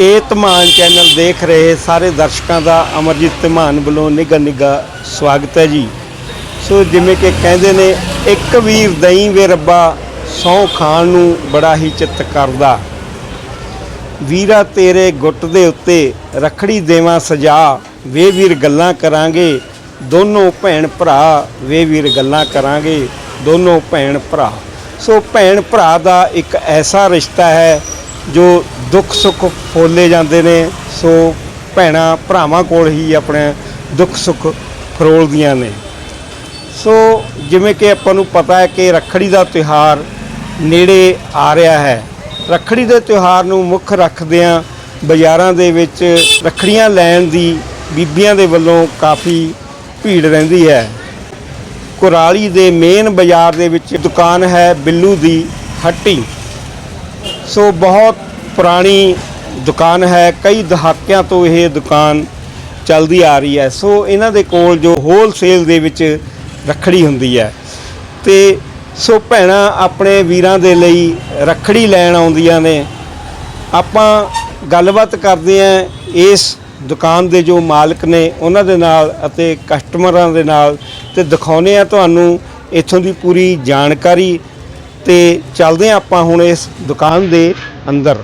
ਇਹ ਧਮਾਨ ਚੈਨਲ ਦੇਖ ਰਹੇ ਸਾਰੇ ਦਰਸ਼ਕਾਂ ਦਾ ਅਮਰਜੀਤ ਧਮਾਨ ਵੱਲੋਂ ਨਿੱਘਾ ਨਿੱਘਾ ਸਵਾਗਤ ਹੈ ਜੀ। ਸੋ ਜਿਵੇਂ ਕਿ ਕਹਿੰਦੇ ਨੇ, ਇੱਕ ਵੀਰ ਦਈ ਵੇ ਰੱਬਾ ਸੌ ਖਾਣ ਨੂੰ ਬੜਾ ਹੀ ਚਿੱਤ ਕਰਦਾ। ਵੀਰਾ ਤੇਰੇ ਗੁੱਟ ਦੇ ਉੱਤੇ ਰਖੜੀ ਦੇਵਾਂ ਸਜਾ, ਵੇ ਵੀਰ ਗੱਲਾਂ ਕਰਾਂਗੇ, ਦੋਨੋਂ ਭੈਣ ਭਰਾ, ਵੇ ਵੀਰ ਗੱਲਾਂ ਕਰਾਂਗੇ, ਦੋਨੋਂ ਭੈਣ ਭਰਾ। ਸੋ ਭੈਣ ਭਰਾ ਦਾ ਇੱਕ ਐਸਾ ਰਿਸ਼ਤਾ ਹੈ ਜੋ ਦੁੱਖ ਸੁੱਖ ਫੋਲੇ ਜਾਂਦੇ ਨੇ, ਸੋ ਭੈਣਾਂ ਭਰਾਵਾਂ ਕੋਲ ਹੀ ਆਪਣੇ ਦੁੱਖ ਸੁੱਖ ਫਰੋਲਦੀਆਂ ਨੇ। ਸੋ ਜਿਵੇਂ ਕਿ ਆਪਾਂ ਨੂੰ ਪਤਾ ਹੈ ਕਿ ਰੱਖੜੀ ਦਾ ਤਿਉਹਾਰ ਨੇੜੇ ਆ ਰਿਹਾ ਹੈ। ਰੱਖੜੀ ਦੇ ਤਿਉਹਾਰ ਨੂੰ ਮੁੱਖ ਰੱਖਦਿਆਂ ਬਾਜ਼ਾਰਾਂ ਦੇ ਵਿੱਚ ਰੱਖੜੀਆਂ ਲੈਣ ਦੀ ਬੀਬੀਆਂ ਦੇ ਵੱਲੋਂ ਕਾਫੀ ਭੀੜ ਰਹਿੰਦੀ ਹੈ। ਕੁਰਾਲੀ ਦੇ ਮੇਨ ਬਾਜ਼ਾਰ ਦੇ ਵਿੱਚ ਦੁਕਾਨ ਹੈ ਬਿੱਲੂ ਦੀ ਹੱਟੀ। ਸੋ ਬਹੁਤ ਪੁਰਾਣੀ ਦੁਕਾਨ ਹੈ। ਕਈ ਦਹਾਕਿਆਂ ਤੋਂ ਇਹ ਦੁਕਾਨ ਚੱਲਦੀ ਆ ਰਹੀ ਹੈ। ਸੋ ਇਹਨਾਂ ਦੇ ਕੋਲ ਜੋ ਹੋਲਸੇਲ ਦੇ ਵਿੱਚ ਰੱਖੜੀ ਹੁੰਦੀ ਹੈ। ਤੇ ਸੋ ਭੈਣਾਂ, ਆਪਣੇ ਵੀਰਾਂ ਦੇ ਲਈ ਰੱਖੜੀ ਲੈਣ ਆਉਂਦੀਆਂ ਨੇ। ਆਪਾਂ ਗੱਲਬਾਤ ਕਰਦੇ ਆਂ ਇਸ ਦੁਕਾਨ ਦੇ ਜੋ ਮਾਲਕ ਨੇ, ਉਹਨਾਂ ਦੇ ਨਾਲ ਅਤੇ ਕਸਟਮਰਾਂ ਦੇ ਨਾਲ ਤੇ ਦਿਖਾਉਨੇ ਆ ਤੁਹਾਨੂੰ ਇੱਥੋਂ ਦੀ ਪੂਰੀ ਜਾਣਕਾਰੀ। ਤੇ ਚੱਲਦੇ ਹਾਂ ਆਪਾਂ ਹੁਣ ਇਸ ਦੁਕਾਨ ਦੇ ਅੰਦਰ।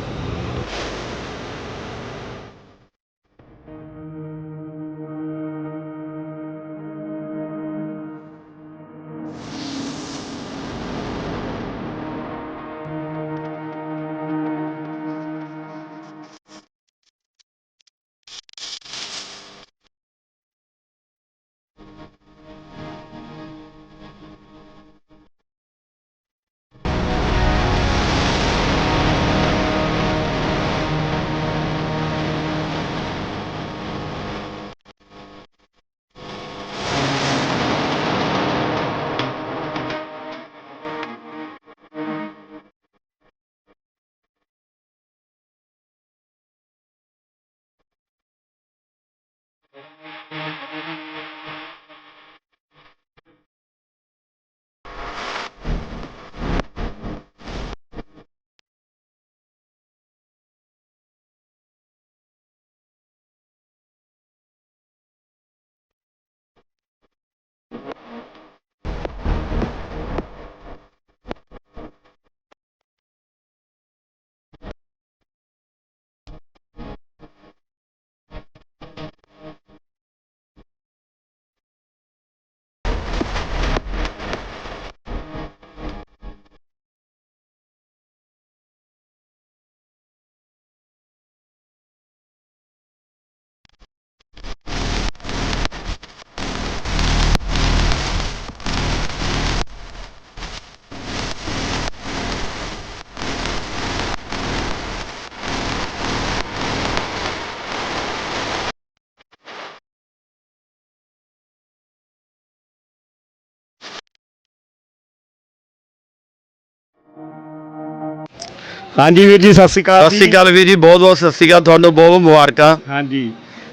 ਹਾਂਜੀ ਵੀਰ ਜੀ ਸਤਿ ਸ਼੍ਰੀ ਅਕਾਲ ਸਤਿ ਸ਼੍ਰੀ ਅਕਾਲ ਵੀਰ ਜੀ ਬਹੁਤ ਬਹੁਤ ਸਤਿ ਸ਼੍ਰੀ ਅਕਾਲ ਤੁਹਾਨੂੰ ਬਹੁਤ ਬਹੁਤ ਮੁਬਾਰਕਾਂ। ਹਾਂਜੀ।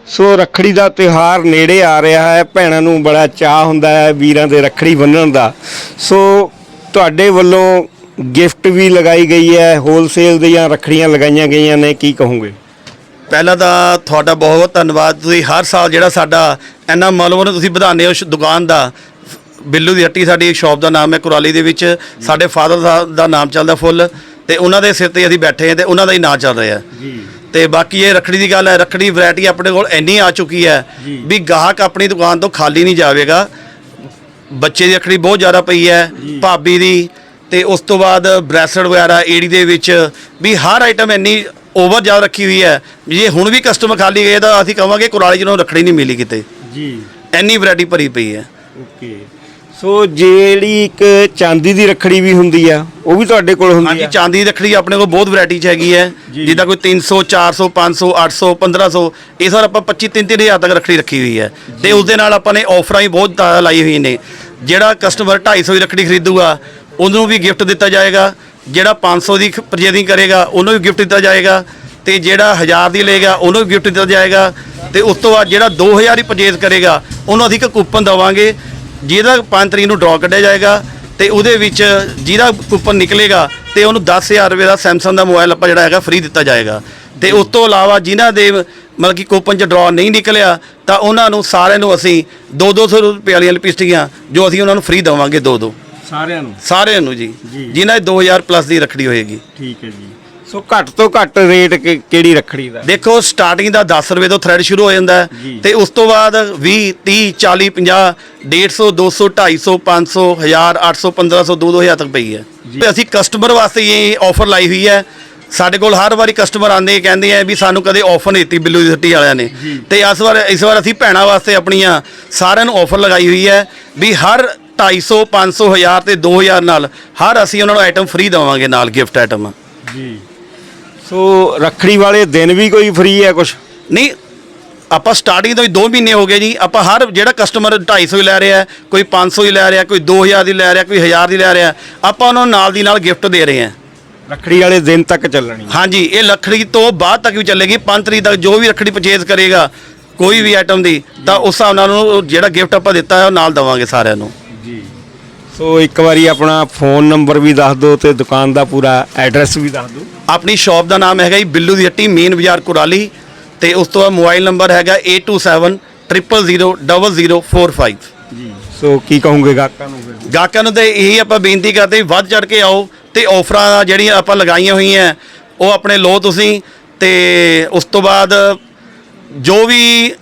ਸੋ ਰੱਖੜੀ ਦਾ ਤਿਉਹਾਰ ਨੇੜੇ ਆ ਰਿਹਾ ਹੈ ਭੈਣਾਂ ਨੂੰ ਬੜਾ ਚਾਹ ਹੁੰਦਾ ਹੈ ਵੀਰਾਂ ਦੇ ਰੱਖੜੀ ਬੰਨਣ ਦਾ। ਸੋ ਤੁਹਾਡੇ ਵੱਲੋਂ ਗਿਫਟ ਵੀ ਲਗਾਈ ਗਈ ਹੈ ਹੋਲਸੇਲ ਦੀਆਂ ਰੱਖੜੀਆਂ ਲਗਾਈਆਂ ਗਈਆਂ ਨੇ ਕੀ ਕਹੋਗੇ? ਪਹਿਲਾਂ ਤਾਂ ਤੁਹਾਡਾ ਬਹੁਤ ਬਹੁਤ ਧੰਨਵਾਦ ਤੁਸੀਂ ਹਰ ਸਾਲ ਜਿਹੜਾ ਸਾਡਾ ਇੰਨਾ ਮਲਵਨ ਤੁਸੀਂ ਵਧਾਉਂਦੇ ਹੋ ਉਸ ਦੁਕਾਨ ਦਾ ਬਿੱਲੂ ਦੀ ਹੱਟੀ ਸਾਡੀ ਸ਼ਾਪ ਦਾ ਨਾਮ ਹੈ ਕੁਰਾਲੀ ਦੇ ਵਿੱਚ ਸਾਡੇ ਫਾਦਰ ਸਾਹਿਬ ਦਾ ਨਾਮ ਚੱਲਦਾ ਫੁੱਲ। ਤੇ ਉਹਨਾਂ ਦੇ ਸਿਰ ਤੇ ਅਸੀਂ ਬੈਠੇ ਹਾਂ ਤੇ ਉਹਨਾਂ ਦਾ ਹੀ ਨਾਮ ਚੱਲ ਰਿਹਾ ਜੀ। ਤੇ ਬਾਕੀ ਇਹ ਰੱਖੜੀ ਦੀ ਗੱਲ ਹੈ ਰੱਖੜੀ ਵੈਰਾਈਟੀ ਆਪਣੇ ਕੋਲ ਇੰਨੀ ਆ ਚੁੱਕੀ ਹੈ ਜੀ। ਵੀ ਗਾਹਕ ਆਪਣੀ ਦੁਕਾਨ ਤੋਂ ਖਾਲੀ ਨਹੀਂ ਜਾਵੇਗਾ। ਬੱਚੇ ਦੀ ਰੱਖੜੀ ਬਹੁਤ ਜ਼ਿਆਦਾ ਪਈ ਹੈ ਭਾਬੀ ਦੀ ਤੇ ਉਸ ਤੋਂ ਬਾਅਦ ਬ੍ਰੈਸਲੇਟ ਵਗੈਰਾ ਏੜੀ ਦੇ ਵਿੱਚ ਵੀ ਹਰ ਆਈਟਮ ਇੰਨੀ ਓਵਰ ਜ਼ਿਆਦਾ ਰੱਖੀ ਹੋਈ ਹੈ। ਜੇ ਹੁਣ ਵੀ ਕਸਟਮਰ ਖਾਲੀ ਗਏ ਤਾਂ ਅਸੀਂ ਕਹਾਂਗੇ ਕੁਰਾਲੀ ਜਿਹਨੂੰ ਰੱਖੜੀ ਨਹੀਂ ਮਿਲੀ ਕਿਤੇ। ਜੀ। ਇੰਨੀ ਵੈਰਾਈਟੀ ਭਰੀ ਪਈ ਹੈ। ਓਕੇ ਸੋ ਜਿਹੜੀ ਇੱਕ ਚਾਂਦੀ ਦੀ ਰੱਖੜੀ ਵੀ ਹੁੰਦੀ ਆ ਉਹ ਵੀ ਤੁਹਾਡੇ ਕੋਲ ਹੁੰਦੀ ਹਾਂਜੀ ਆ? ਚਾਂਦੀ ਦੀ ਰੱਖੜੀ ਆਪਣੇ ਕੋਲ ਬਹੁਤ ਵੈਰਾਈਟੀ ਚ ਹੈਗੀ ਹੈ। ਜੀ। ਜਿੱਦਾਂ ਕੋਈ 300 400 500 800 1500 ਇਹ ਸਾਰ ਆਪਾਂ 25 3 3000 ਤੱਕ ਰੱਖੜੀ ਰੱਖੀ ਹੋਈ ਹੈ। ਤੇ ਉਸ ਦੇ ਨਾਲ ਆਪਾਂ ਨੇ ਆਫਰਾਂ ਵੀ ਬਹੁਤ ਜ਼ਿਆਦਾ ਲਾਈ ਹੋਈ ਨੇ। ਜਿਹੜਾ ਕਸਟਮਰ 250 ਦੀ ਰੱਖੜੀ ਖਰੀਦੂਗਾ ਉਹਨੂੰ ਵੀ ਗਿਫਟ ਦਿੱਤਾ ਜਾਏਗਾ। ਜਿਹੜਾ 500 ਦੀ ਪਰਚੇਜ਼ਿੰਗ ਕਰੇਗਾ ਉਹਨੂੰ ਵੀ ਗਿਫਟ ਦਿੱਤਾ ਜਾਏਗਾ। ਤੇ ਜਿਹੜਾ 1000 ਦੀ ਲਏਗਾ ਉਹਨੂੰ ਵੀ ਗਿਫਟ ਦਿੱਤਾ ਜਾਏਗਾ। ਤੇ ਉਸ ਤੋਂ ਬਾਅਦ ਜਿਹੜਾ 2000 ਦੀ ਪਰਚੇਜ਼ ਕਰੇਗਾ ਉਹਨੂੰ ਅਸੀਂ ਇੱਕ ਕੂਪਨ ਦਵਾਂਗੇ। ਜਿਹਦਾ 5 ਤਰੀਕ ਨੂੰ ਡਰਾਅ ਕੱਢਿਆ ਜਾਏਗਾ ਤੇ ਉਹਦੇ ਵਿੱਚ ਜਿਹਦਾ ਕੂਪਨ ਨਿਕਲੇਗਾ ਤੇ ਉਹਨੂੰ 10000 ਰੁਪਏ ਦਾ ਸੈਮਸੰਗ ਦਾ ਮੋਬਾਈਲ ਆਪਾਂ ਜਿਹੜਾ ਹੈਗਾ ਫ੍ਰੀ ਦਿੱਤਾ ਜਾਏਗਾ। ਤੇ ਉਸ ਤੋਂ ਇਲਾਵਾ ਜਿਨ੍ਹਾਂ ਦੇ ਮਤਲਬ ਕਿ ਕੂਪਨ 'ਚ ਡਰਾ ਨਹੀਂ ਨਿਕਲਿਆ ਤਾਂ ਉਹਨਾਂ ਨੂੰ ਸਾਰਿਆਂ ਨੂੰ ਅਸੀਂ 2-200 ਰੁਪਏ ਵਾਲੀਆਂ ਲਿਪਸਟਿਕਾਂ ਜੋ ਅਸੀਂ ਉਹਨਾਂ ਨੂੰ ਫ੍ਰੀ ਦੇਵਾਂਗੇ ਦੋ ਦੋ ਸਾਰਿਆਂ ਨੂੰ? ਸਾਰਿਆਂ ਨੂੰ ਜੀ। ਜੀ। ਜਿਨ੍ਹਾਂ ਦੀ 2000 ਪਲੱਸ ਦੀ ਰੱਖੜੀ ਹੋਏਗੀ। ਠੀਕ ਹੈ ਜੀ। ਸੋ ਘੱਟ ਤੋਂ ਘੱਟ ਰੇਟ ਕਿ- ਕਿਹੜੀ ਰੱਖੜੀ ਦਾ? ਦੇਖੋ ਸਟਾਰਟਿੰਗ ਦਾ 10 ਰੁਪਏ ਤੋਂ ਥ੍ਰੈਡ ਸ਼ੁਰੂ ਹੋ ਜਾਂਦਾ ਹੈ ਜੀ। ਤੇ ਉਸ ਤੋਂ ਬਾਅਦ 20 30 40 50 150 200 250 500 1000 800 1500 2000 ਤੱਕ ਪਈ ਹੈ। ਤੇ ਅਸੀਂ ਕਸਟਮਰ ਵਾਸਤੇ ਇਹ ਆਫਰ ਲਾਈ ਹੋਈ ਹੈ। ਸਾਡੇ ਕੋਲ ਹਰ ਵਾਰੀ ਕਸਟਮਰ ਆਉਂਦੇ ਕਹਿੰਦੇ ਆ ਵੀ ਸਾਨੂੰ ਕਦੇ ਆਫਰ ਨਹੀਂ ਦਿੱਤੀ ਬਿੱਲੂ ਦੀ ਹੱਟੀ ਵਾਲਿਆਂ ਨੇ। ਤੇ ਇਸ ਵਾਰ ਇਸ ਵਾਰ ਅਸੀਂ ਭੈਣਾਂ ਵਾਸਤੇ ਆਪਣੀਆਂ ਸਾਰਿਆਂ ਨੂੰ ਆਫਰ ਲਗਾਈ ਹੋਈ ਹੈ ਵੀ ਹਰ 250 500 1000 ਤੇ 2000 ਨਾਲ ਹਰ ਅਸੀਂ ਉਹਨਾਂ ਨੂੰ ਆਈਟਮ ਫ੍ਰੀ ਦੇਵਾਂਗੇ ਨਾਲ ਗਿਫਟ ਆਈਟਮ ਜੀ। ਸੋ ਰੱਖੜੀ ਵਾਲੇ ਦਿਨ ਵੀ ਕੋਈ ਫ੍ਰੀ ਹੈ ਕੁਝ ਨਹੀਂ ਆਪਾਂ ਸਟਾਰਟਿੰਗ ਤੋਂ ਹੀ 2 ਮਹੀਨੇ ਹੋ ਗਏ ਜੀ। ਆਪਾਂ ਹਰ ਜਿਹੜਾ ਕਸਟਮਰ 250 ਹੀ ਲੈ ਰਿਹਾ ਹੈ, ਕੋਈ 500 ਹੀ ਲੈ ਰਿਹਾ ਕੋਈ 2000 ਦੀ ਲੈ ਰਿਹਾ ਕੋਈ 1000 ਦੀ ਲੈ ਰਿਹਾ ਆਪਾਂ ਉਹਨਾਂ ਨੂੰ ਨਾਲ ਦੀ ਨਾਲ ਗਿਫਟ ਦੇ ਰਹੇ ਹਾਂ। ਰੱਖੜੀ ਵਾਲੇ ਦਿਨ ਤੱਕ ਚੱਲਣੀ ਹਾਂਜੀ ਇਹ ਲੱਖੜੀ ਤੋਂ ਬਾਅਦ ਤੱਕ ਵੀ ਚੱਲੇਗੀ। 5 ਤਰੀਕ ਤੱਕ ਜੋ ਵੀ ਰੱਖੜੀ ਪਰਚੇਜ਼ ਕਰੇਗਾ ਕੋਈ ਵੀ ਆਈਟਮ ਦੀ ਤਾਂ ਉਸ ਹਿਸਾਬ ਨਾਲ ਉਹਨੂੰ ਜਿਹੜਾ ਗਿਫਟ ਆਪਾਂ ਦਿੱਤਾ ਹੈ ਉਹ ਨਾਲ ਦੇਵਾਂਗੇ ਸਾਰਿਆਂ ਨੂੰ। ਜੀ। ਸੋ ਇੱਕ ਵਾਰੀ ਆਪਣਾ ਫੋਨ ਨੰਬਰ ਵੀ ਦੱਸ ਦਿਓ ਤੇ ਦੁਕਾਨ ਦਾ ਪੂਰਾ ਐਡਰੈਸ ਵੀ ਦੱਸ ਦਿਓ। ਆਪਣੀ ਸ਼ਾਪ ਦਾ ਨਾਮ ਹੈਗਾ ਜੀ ਬਿੱਲੂ ਦੀ ਹੱਟੀ ਮੇਨ ਬਾਜ਼ਾਰ ਕੁਰਾਲੀ। ਤੇ ਉਸ ਤੋਂ ਬਾਅਦ ਮੋਬਾਈਲ ਨੰਬਰ ਹੈਗਾ 8270 000045 ਜੀ। ਸੋ ਕੀ ਕਹੋਗੇ ਗਾਹਕਾਂ ਨੂੰ ਫਿਰ? ਗਾਹਕਾਂ ਨੂੰ ਤੇ ਇਹੀ ਆਪਾਂ ਬੇਨਤੀ ਕਰਦੇ ਵੱਧ ਚੜ ਕੇ ਆਓ ਤੇ ਆਫਰਾਂ ਜਿਹੜੀਆਂ ਆਪਾਂ ਲਗਾਈਆਂ ਹੋਈਆਂ ਉਹ ਆਪਣੇ ਲਓ ਤੁਸੀਂ। ਤੇ ਉਸ ਤੋਂ ਬਾਅਦ ਜੋ ਵੀ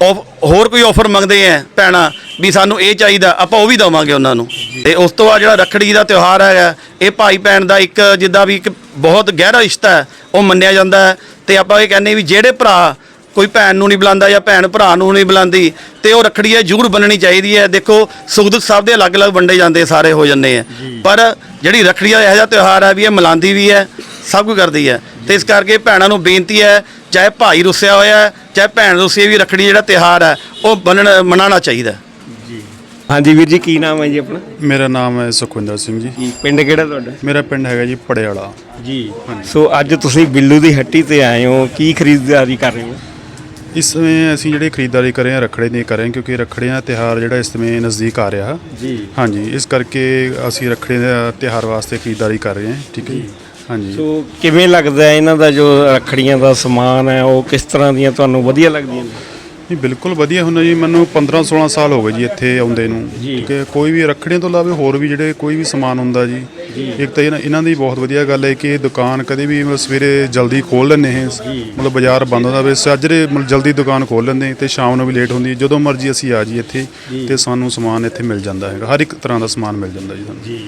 ਹੋਰ ਕੋਈ ਆਫਰ ਮੰਗਦੇ ਆ ਭੈਣਾਂ ਵੀ ਸਾਨੂੰ ਇਹ ਚਾਹੀਦਾ ਆਪਾਂ ਉਹ ਵੀ ਦਵਾਂਗੇ ਉਹਨਾਂ ਨੂੰ। ਤੇ ਉਸ ਤੋਂ ਬਾਅਦ ਜਿਹੜਾ ਰੱਖੜੀ ਦਾ ਤਿਉਹਾਰ ਹੈਗਾ ਇਹ ਭਾਈ ਭੈਣ ਦਾ ਇੱਕ ਜਿੱਦਾਂ ਵੀ ਇੱਕ ਬਹੁਤ ਗਹਿਰਾ ਰਿਸ਼ਤਾ ਹੈ ਉਹ ਮੰਨਿਆ ਜਾਂਦਾ ਹੈ ਤੇ ਆਪਾਂ ਇਹ ਕਹਿੰਦੇ ਵੀ ਜਿਹੜੇ ਭਰਾ ਕੋਈ ਭੈਣ ਨੂੰ ਨਹੀਂ ਬੁਲਾਉਂਦਾ ਜਾਂ ਭੈਣ ਭਰਾ ਨੂੰ ਨਹੀਂ ਬੁਲਾਉਂਦੀ ਤੇ ਉਹ ਰੱਖੜੀ ਹੈ ਜ਼ਰੂਰ ਬੰਨਣੀ ਚਾਹੀਦੀ ਹੈ ਦੇਖੋ ਸੁਖ ਦੁੱਖ ਸਭ ਦੇ ਅਲੱਗ-ਅਲੱਗ ਵੰਡੇ ਜਾਂਦੇ ਸਾਰੇ ਹੋ ਜਾਂਦੇ ਆ ਪਰ ਜਿਹੜੀ ਰੱਖੜੀ ਦਾ ਇਹੋ ਜਿਹਾ ਤਿਉਹਾਰ ਹੈ ਵੀ ਇਹ ਮਿਲਾਉਂਦੀ ਵੀ ਹੈ ਸਭ ਕੁਝ ਕਰਦੀ ਹੈ ਤੇ ਇਸ ਕਰਕੇ ਭੈਣਾਂ ਨੂੰ ਬੇਨਤੀ ਹੈ ਚਾਹੇ ਭਾਈ ਰੁੱਸਿਆ ਹੋਇਆ ਹੈ ਚਾਹੇ ਭੈਣ ਹੈ, ਵੀ ਰੱਖੜੀ ਜਿਹੜਾ ਤਿਉਹਾਰ ਹੈ ਉਹ ਬੰਨਣ ਮਨਾਉਣਾ ਚਾਹੀਦਾ। ਹਾਂਜੀ ਵੀਰ ਜੀ ਕੀ ਨਾਮ ਹੈ ਜੀ ਆਪਣਾ? ਮੇਰਾ ਨਾਮ ਹੈ ਸੁਖਵਿੰਦਰ ਸਿੰਘ ਜੀ। ਜੀ ਪਿੰਡ ਕਿਹੜਾ ਤੁਹਾਡਾ? ਮੇਰਾ ਪਿੰਡ ਹੈਗਾ ਜੀ ਪੜਿਆਲਾ। ਜੀ। ਸੋ ਅੱਜ ਤੁਸੀਂ ਬਿੱਲੂ ਦੀ ਹੱਟੀ ਤੇ ਆਏ ਹੋ ਕੀ ਖਰੀਦਦਾਰੀ ਕਰ ਰਹੇ ਹੋ? ਇਸ ਸਮੇਂ ਅਸੀਂ ਜਿਹੜੇ ਖਰੀਦਦਾਰੀ ਕਰ ਰਹੇ ਹਾਂ ਰੱਖੜੇ ਦੀ ਕਰ ਰਹੇ ਹਾਂ ਕਿਉਂਕਿ ਰੱਖੜੀਆਂ ਦਾ ਤਿਉਹਾਰ ਜਿਹੜਾ ਇਸ ਸਮੇਂ ਨਜ਼ਦੀਕ ਆ ਰਿਹਾ। ਜੀ। ਹਾਂਜੀ ਇਸ ਕਰਕੇ ਅਸੀਂ ਰੱਖੜੀ ਦਾ ਤਿਉਹਾਰ ਵਾਸਤੇ ਖਰੀਦਦਾਰੀ ਕਰ ਰਹੇ ਹਾਂ ਠੀਕ ਹੈ ਜੀ। ਹਾਂਜੀ। ਸੋ ਕਿਵੇਂ ਲੱਗਦਾ ਹੈ ਇਹਨਾਂ ਦਾ ਜੋ ਰੱਖੜੀਆਂ ਦਾ ਸਮਾਨ ਹੈ ਉਹ ਕਿਸ ਤਰ੍ਹਾਂ ਦੀਆਂ ਤੁਹਾਨੂੰ ਵਧੀਆ ਲੱਗਦੀਆਂ ਨੇ? ਨਹੀਂ ਬਿਲਕੁਲ ਵਧੀਆ ਹੁੰਦਾ ਜੀ। ਮੈਨੂੰ 15 16 ਸਾਲ ਹੋ ਗਏ ਜੀ ਇੱਥੇ ਆਉਂਦੇ ਨੂੰ। ਹੈ ਕੋਈ ਵੀ ਰੱਖੜੀਆਂ ਤੋਂ ਇਲਾਵਾ ਹੋਰ ਵੀ ਜਿਹੜੇ ਕੋਈ ਵੀ ਸਮਾਨ ਹੁੰਦਾ ਜੀ। ਇੱਕ ਤਾਂ ਇਹਨਾਂ- ਇਹਨਾਂ ਦੀ ਬਹੁਤ ਵਧੀਆ ਗੱਲ ਹੈ ਕਿ ਇਹ ਦੁਕਾਨ ਕਦੇ ਵੀ ਮਤਲਬ ਸਵੇਰੇ ਜਲਦੀ ਖੋਲ ਲੈਂਦੇ ਹੈ ਮਤਲਬ ਬਾਜ਼ਾਰ ਬੰਦ ਹੁੰਦਾ ਵੇ। ਸਾਜਰੇ ਮਤਲਬ ਜਲਦੀ ਦੁਕਾਨ ਖੋਲ ਲੈਂਦੇ ਤੇ ਸ਼ਾਮ ਨੂੰ ਵੀ ਲੇਟ ਹੁੰਦੀ ਹੈ। ਜਦੋਂ ਮਰਜ਼ੀ ਅਸੀਂ ਆ ਜੀ ਇੱਥੇ ਤੇ ਸਾਨੂੰ ਸਮਾਨ ਇੱਥੇ ਮਿਲ ਜਾਂਦਾ ਹੈਗਾ। ਹਰ ਇੱਕ ਤਰ੍ਹਾਂ ਦਾ ਸਮਾਨ ਮਿਲ ਜਾਂਦਾ ਜੀ ਸਾਨੂੰ।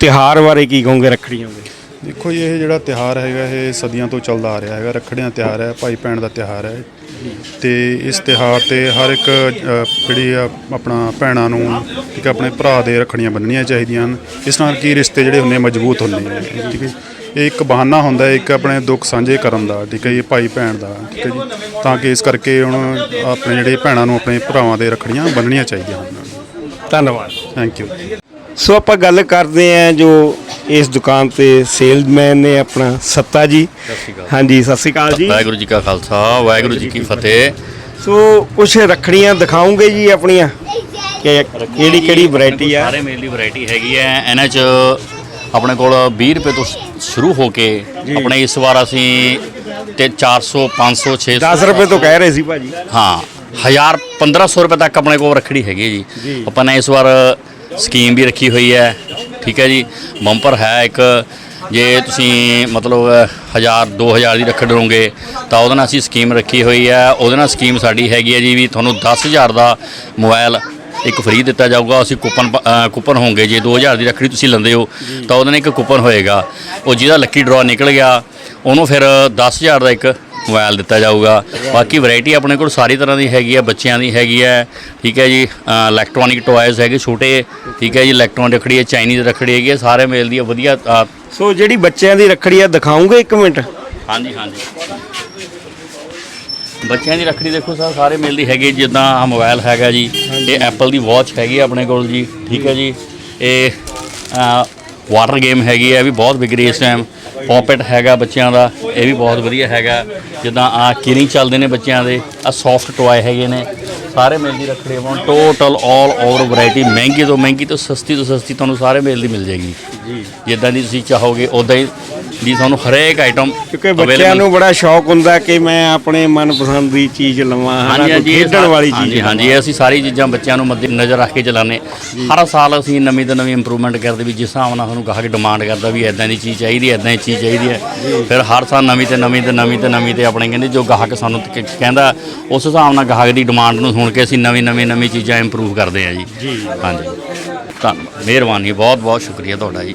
ਤਿਉਹਾਰ ਬਾਰੇ ਕੀ ਕਹੋਗੇ ਰੱਖੜੀਆਂ ਦੇ ਦੇਖੋ ਜੀ, ਇਹ ਜਿਹੜਾ ਤਿਹਾਰ ਹੈਗਾ ਇਹ ਸਦੀਆਂ ਤੋਂ ਚੱਲਦਾ ਆ ਰਿਹਾ ਹੈਗਾ ਰੱਖੜੀਆਂ ਤਿਹਾਰ ਹੈ ਭਾਈ ਭੈਣ ਦਾ ਤਿਹਾਰ ਹੈ। ਤੇ ਇਸ ਤਿਹਾਰ ਤੇ ਹਰ ਇੱਕ ਅ, ਜਿਹੜੀ ਆ ਆਪਣਾ ਭੈਣਾਂ ਨੂੰ ਠੀਕ ਹੈ ਆਪਣੇ ਭਰਾ ਦੇ ਰੱਖੜੀਆਂ ਬੰਨਣੀਆਂ ਚਾਹੀਦੀਆਂ ਹਨ। ਇਸ ਨਾਲ ਕੀ ਰਿਸ਼ਤੇ ਜਿਹੜੇ ਹੁੰਦੇ ਆ, ਮਜ਼ਬੂਤ ਹੁੰਦੇ ਆ ਠੀਕ ਹੈ ਇਹ ਇੱਕ ਬਹਾਨਾ ਹੁੰਦਾ ਹੈ ਇੱਕ ਆਪਣੇ ਦੁੱਖ ਸਾਂਝੇ ਕਰਨ ਦਾ ਠੀਕ ਹੈ ਜੀ ਭਾਈ ਭੈਣ ਦਾ ਠੀਕ ਹੈ ਜੀ। ਤਾਂ ਕਿ ਇਸ ਕਰਕੇ ਹੁਣ ਆਪਣੇ ਜਿਹੜੇ ਭੈਣਾਂ ਨੂੰ ਆਪਣੇ ਭਰਾਵਾਂ ਦੇ ਰੱਖੜੀਆਂ ਬੰਨਣੀਆਂ ਚਾਹੀਦੀਆਂ ਹਨ। ਧੰਨਵਾਦ। ਥੈਂਕ ਯੂ ਸੋ ਆਪਾਂ ਗੱਲ ਕਰਦੇ ਆਂ ਜੋ ਇਸ ਦੁਕਾਨ ਤੇ ਸੇਲਸਮੈਨ ਨੇ ਆਪਣਾ ਸੱਤਾ ਜੀ। ਹਾਂਜੀ ਸਤਿ ਸ਼੍ਰੀ ਅਕਾਲ ਜੀ। ਵਾਹਿਗੁਰੂ ਜੀ ਕਾ ਖਾਲਸਾ ਵਾਹਿਗੁਰੂ ਜੀ ਕੀ ਫਤਿਹ। ਸੋ ਕੁਝ ਰੱਖੜੀਆਂ ਦਿਖਾਉਂਗੇ ਜੀ ਆਪਣੀਆਂ? ਕਿ ਕਿਹੜੀ ਕਿਹੜੀ ਵੈਰਾਈਟੀ ਆ? ਸਾਰੇ ਮੇਲ ਵੈਰਾਈਟੀ ਹੈਗੀ ਹੈ। ਇਹਨਾਂ 'ਚ ਆਪਣੇ ਕੋਲ 20 ਰੁਪਏ ਤੋਂ ਸ਼ੁਰੂ ਹੋ ਕੇ ਆਪਣੇ ਇਸ ਵਾਰ ਅਸੀਂ ਤੇ 400 500 600 10 ਰੁਪਏ ਤੋਂ ਕਹਿ ਰਹੇ ਸੀ ਭਾਜੀ। ਹਾਂ 1000 1500 ਰੁਪਏ ਤੱਕ ਆਪਣੇ ਕੋਲ ਰੱਖੜੀ ਹੈਗੀ ਹੈ ਜੀ। ਆਪਾਂ ਨੇ ਇਸ ਵਾਰ ਸਕੀਮ ਵੀ ਰੱਖੀ ਹੋਈ ਹੈ। ਠੀਕ ਹੈ ਜੀ। ਬੰਪਰ ਹੈ ਇੱਕ। ਜੇ ਤੁਸੀਂ ਮਤਲਬ 1000 2000 ਦੀ ਰੱਖੜ ਲਓਗੇ, ਤਾਂ ਉਹਦੇ ਨਾਲ ਅਸੀਂ ਸਕੀਮ ਰੱਖੀ ਹੋਈ ਹੈ। ਉਹਦੇ ਨਾਲ ਸਕੀਮ ਸਾਡੀ ਹੈਗੀ ਹੈ ਜੀ ਵੀ ਤੁਹਾਨੂੰ 10000 ਦਾ ਮੋਬਾਈਲ ਇੱਕ ਫ੍ਰੀ ਦਿੱਤਾ ਜਾਊਗਾ। ਅਸੀਂ ਕੂਪਨ ਕੂਪਨ ਹੋਣਗੇ। ਜੇ 2000 ਦੀ ਰੱਖੜੀ ਤੁਸੀਂ ਲੈਂਦੇ ਹੋ, ਤਾਂ ਉਹਦੇ ਨਾਲ ਇੱਕ ਕੂਪਨ ਹੋਏਗਾ। ਉਹ ਜਿਹਦਾ ਲੱਕੀ ਡਰਾ ਨਿਕਲ ਗਿਆ, ਉਹਨੂੰ ਫਿਰ 10000 ਦਾ ਇੱਕ ਮੋਬਾਈਲ ਦਿੱਤਾ ਜਾਊਗਾ। ਬਾਕੀ ਵੈਰਾਈਟੀ ਆਪਣੇ ਕੋਲ ਸਾਰੀ ਤਰ੍ਹਾਂ ਦੀ ਹੈਗੀ ਹੈ ਬੱਚਿਆਂ ਦੀ ਹੈਗੀ ਹੈ ਠੀਕ ਹੈ ਜੀ ਇਲੈਕਟ੍ਰੋਨਿਕ ਟੋਇਜ਼ ਹੈਗੇ ਛੋਟੇ। ਠੀਕ ਹੈ ਜੀ ਇਲੈਕਟ੍ਰੋਨਿਕ ਰੱਖੜੀ ਹੈ ਚਾਈਨੀਜ਼ ਰੱਖੜੀ ਹੈਗੀ ਹੈ ਸਾਰੇ ਮੇਲ ਦੀ ਹੈ, ਵਧੀਆ ਸੋ ਜਿਹੜੀ ਬੱਚਿਆਂ ਦੀ ਰੱਖੜੀ ਆ ਦਿਖਾਉਂਗੇ ਇੱਕ ਮਿੰਟ? ਹਾਂਜੀ ਹਾਂਜੀ। ਬੱਚਿਆਂ ਦੀ ਰੱਖੜੀ ਦੇਖੋ ਸਰ ਸਾਰੇ ਮਿਲਦੀ ਹੈਗੀ ਜਿੱਦਾਂ ਆਹ ਮੋਬਾਈਲ ਹੈਗਾ ਜੀ। ਇਹ ਐਪਲ ਦੀ ਵਾਚ ਹੈਗੀ ਆ ਆਪਣੇ ਕੋਲ ਜੀ। ਠੀਕ ਹੈ ਜੀ। ਇਹ ਵਾਟਰ ਗੇਮ ਹੈਗੀ ਹੈ ਵੀ ਬਹੁਤ ਵਿਕ ਰਹੀ ਇਸ ਟਾਈਮ ਪੌਪਟ ਹੈਗਾ ਬੱਚਿਆਂ ਦਾ, ਇਹ ਵੀ ਬਹੁਤ ਵਧੀਆ ਹੈਗਾ। ਜਿੱਦਾਂ ਆ ਕਿਰਿੰਗ ਚੱਲਦੇ ਨੇ ਬੱਚਿਆਂ ਦੇ ਆ ਸੌਫਟ ਟੋਏ ਹੈਗੇ ਨੇ। ਸਾਰੇ ਮੇਲ ਦੀ ਰੱਖੜੀ ਆਪਾਂ ਟੋਟਲ ਆਲ ਓਵਰ ਵੈਰਾਈਟੀ ਮਹਿੰਗੀ ਤੋਂ ਮਹਿੰਗੀ ਤੋਂ ਸਸਤੀ ਤੋਂ ਸਸਤੀ ਤੁਹਾਨੂੰ ਸਾਰੇ ਮੇਲ ਦੀ ਮਿਲ ਜਾਏਗੀ। ਜਿੱਦਾਂ ਦੀ ਤੁਸੀਂ ਚਾਹੋਗੇ ਉਦਾਂ ਹੀ ਦੀ ਤੁਹਾਨੂੰ ਹਰੇਕ ਆਈਟਮ ਕਿਉਂਕਿ ਬੱਚਿਆਂ ਨੂੰ ਬੜਾ ਸ਼ੌਕ ਹੁੰਦਾ ਕਿ ਮੈਂ ਆਪਣੇ ਮਨਪਸੰਦ ਦੀ ਚੀਜ਼ ਲਵਾਂ ਹਨਾ ਖੇਡਣ ਵਾਲੀ ਚੀਜ਼ ਹਾਂਜੀ ਅਸੀਂ ਸਾਰੀ ਚੀਜ਼ਾਂ ਬੱਚਿਆਂ ਨੂੰ ਮੱਦੇ ਨਜ਼ਰ ਰੱਖ ਕੇ ਚਲਾਉਂਦੇ ਹਰ ਸਾਲ ਅਸੀਂ ਨਵੀਂ ਤੋਂ ਨਵੀਂ ਇੰਪਰੂਵਮੈਂਟ ਕਰਦੇ ਵੀ ਜਿਸ ਹਿਸਾਬ ਨਾਲ ਸਾਨੂੰ ਗਾਹਕ ਡਿਮਾਂਡ ਕਰਦਾ ਵੀ ਇਦਾਂ ਦੀ ਚੀਜ਼ ਚਾਹੀਦੀ ਇਦਾਂ ਦੀ ਚੀਜ਼ ਚਾਹੀਦੀ ਹੈ। ਫਿਰ ਹਰ ਸਾਲ ਨਵੀਂ ਤੇ ਨਵੀਂ ਤੇ ਨਵੀਂ ਤੇ ਨਵੀਂ ਤੇ ਆਪਣੇ ਕਹਿੰਦੇ ਜੋ ਗਾਹਕ ਸਾਨੂੰ ਕਹਿੰਦਾ ਉਸ ਹਿਸਾਬ ਨਾਲ ਗਾਹਕ ਦੀ ਡਿਮਾਂਡ ਨੂੰ ਸੁਣ ਕੇ ਅਸੀਂ ਨਵੀਂ ਨਵੀਂ ਨਵੀਂ ਚੀਜ਼ਾਂ ਇੰਪਰੂਵ ਕਰਦੇ ਹਾਂ ਜੀ। ਹਾਂਜੀ। ਧੰਨਵਾਦ। ਮਿਹਰਬਾਨੀ ਬਹੁਤ ਬਹੁਤ ਸ਼ੁਕਰੀਆ ਤੁਹਾਡਾ ਜੀ।